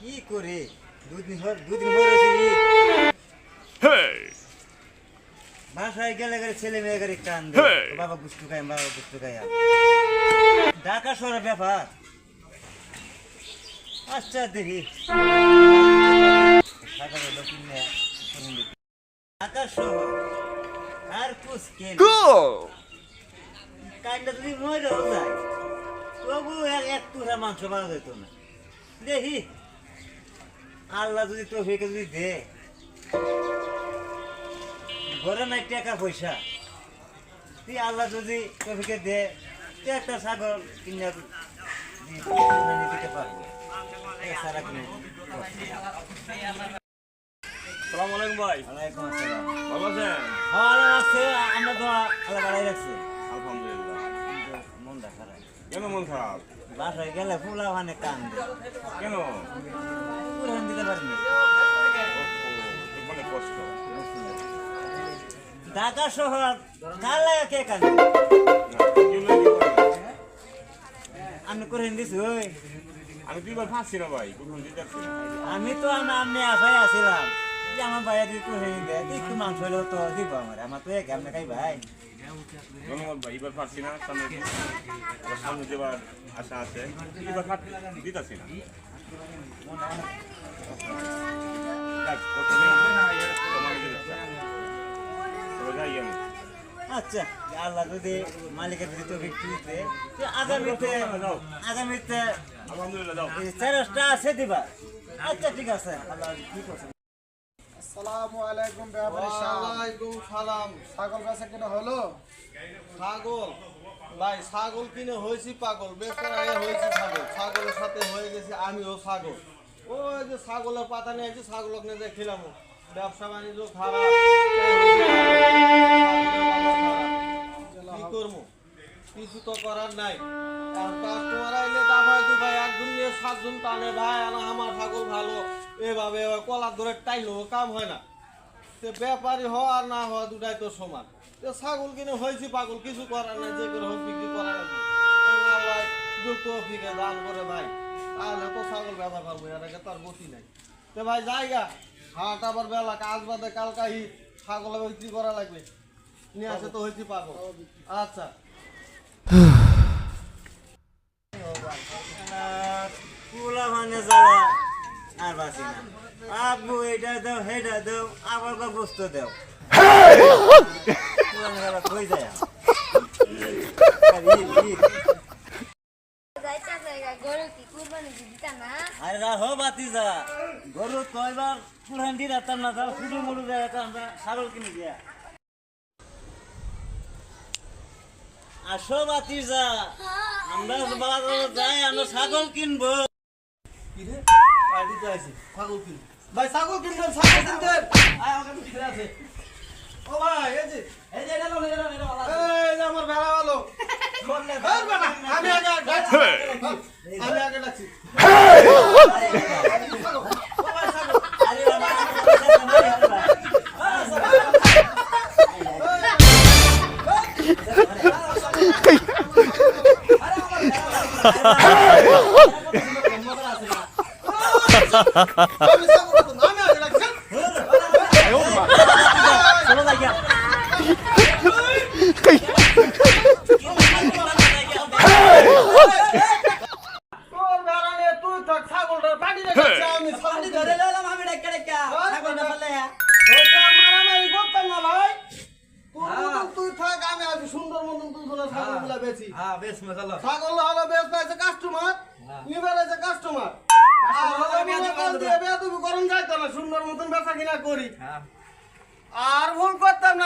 কি করে? দুদিন হর দুদিন ঈদ। বাসায় গেলে গেলে ছেলে মেয়ে গেলে Hey! বাবা গুস্তু খাই বাবা গুস্তু খাই ঢাকা শহরের ব্যাপার। আচ্ছা দেখি। ঢাকা শহর আর কেন? Go! কাইন্ডা যদি মরেও যায় তবু এক- টুকরা মাংস পাওয়া যেত না। দেখি। আল্লাহ যদি তৌফিকে যদি দে। ঘরে নাই টাকা পয়সা। তুই আল্লাহ যদি তৌফিকে দে তুই একটা ছাগল কিনে দিতে পারব। এছাড়া কোনো সালাম আলাইকুম ভাই। ওয়ালাইকুম আসসালাম। ভালো আছেন? ভালো আছে। আমরা তো আল্লাহ বাড়াই রাখছে আলহামদুলিল্লাহ কিন্তু মনটা খারাপ কেন মন খারাপ? বাসায় গেলে ফুলা ওখানে কান্দে কেন? পুরান দিতে পারিনি। মানে কষ্ট। ঢাকা শহর কার লাগে কে কান্দে না, কি হলো, কি করবেন? আমি করে দিছি ওই। আমি দুইবার ফাঁসছি না ভাই আমি তো আমি আশায় আছিলাম। যে আমার ভাইয়া যদি করে দেয় তো একটু মাংস হলেও তো দিব আমার আমার তো এক আপনি খাই ভাই। ধন্যবাদ ভাই এবার পারছি না সামনে সামনে যেবার আশা আছে। এবার দিতেছি না। আচ্ছা আল্লাহ যদি মালিকের যদি তো বিক্রি দিতে তো আগামীতে আগামীতে আলহামদুলিল্লাহ আছে দিবা। আচ্ছা ঠিক আছে আল্লাহ ঠিক আছে আসসালামু আলাইকুম ব্যাপারী ওয়ালাইকুম সালাম। ছাগল বেচা কিনা হলো? ছাগল? ভাই ছাগল কিনে হয়েছি পাগল বেচারা এ হয়েছি ছাগল। ছাগলের সাথে হয়ে গেছি আমিও ছাগল। ওই যে ছাগলের পাতা নিয়ে আসছি ছাগলক নিয়ে যে খেলাম। ব্যবসা বাণিজ্য খারাপ। ছাগল। কি করব? কিছু তো করার নাই। আর কাস্টমার আইলে তা ভাই দু ভাই একজন নিয়ে সাতজন টানে ভাই আমার ছাগল ভালো। এভাবে কলার ধরে টাইলো কাম হয় না। সে ব্যাপারী হওয়া আর না হওয়া দুটাই তো সমান। তো ছাগল কিনে হয়েছি পাগল কিছু করার নাই যে করে হোক বিক্রি করা লাগবে তা ভাই যুক্ত অফিকে দান করে ভাই। তাহলে তো ছাগল ব্যবহার পারব এর তার গতি নাই। তো ভাই জায়গা। হাট আবার বেলা কাজ বাদে কালকাহি ছাগল বিক্রি করা লাগবে। নিয়ে আসে তো হয়েছি পাগল। আচ্ছা। মানে যাওয়া আর বাঁচি না। আব্বু এটা দাও হেটা দাও আবার বা গোস্ত দাও। কই যায় আর বাতি যা গরু তো এবার পুরান দিয়ে রাখতাম না তাও শুধু মুড়ু আমরা ছাগল কিনে দিয়া। আসো বাতি যা আমরা বাজারে যাই আমরা ছাগল কিনবো। পার্টিতে আছে ছাগল কিন ভাই ছাগল কিনবেন ছাগল কিনবেন আয় আমার কাছে ছেলে আছে ও ভাই এই যে এই যে এটা নাও, এটা নাও, এটা নাও, এই যে আমার ভেড়া ভালো আমি আগে। আমি আগে ডাকছি। বাবা, আমি ছাগল হলো বেশ পাইছে কাস্টমার নিবার কাস্টমার মতন বেচা কিনা করি। আর ভুল করতাম না।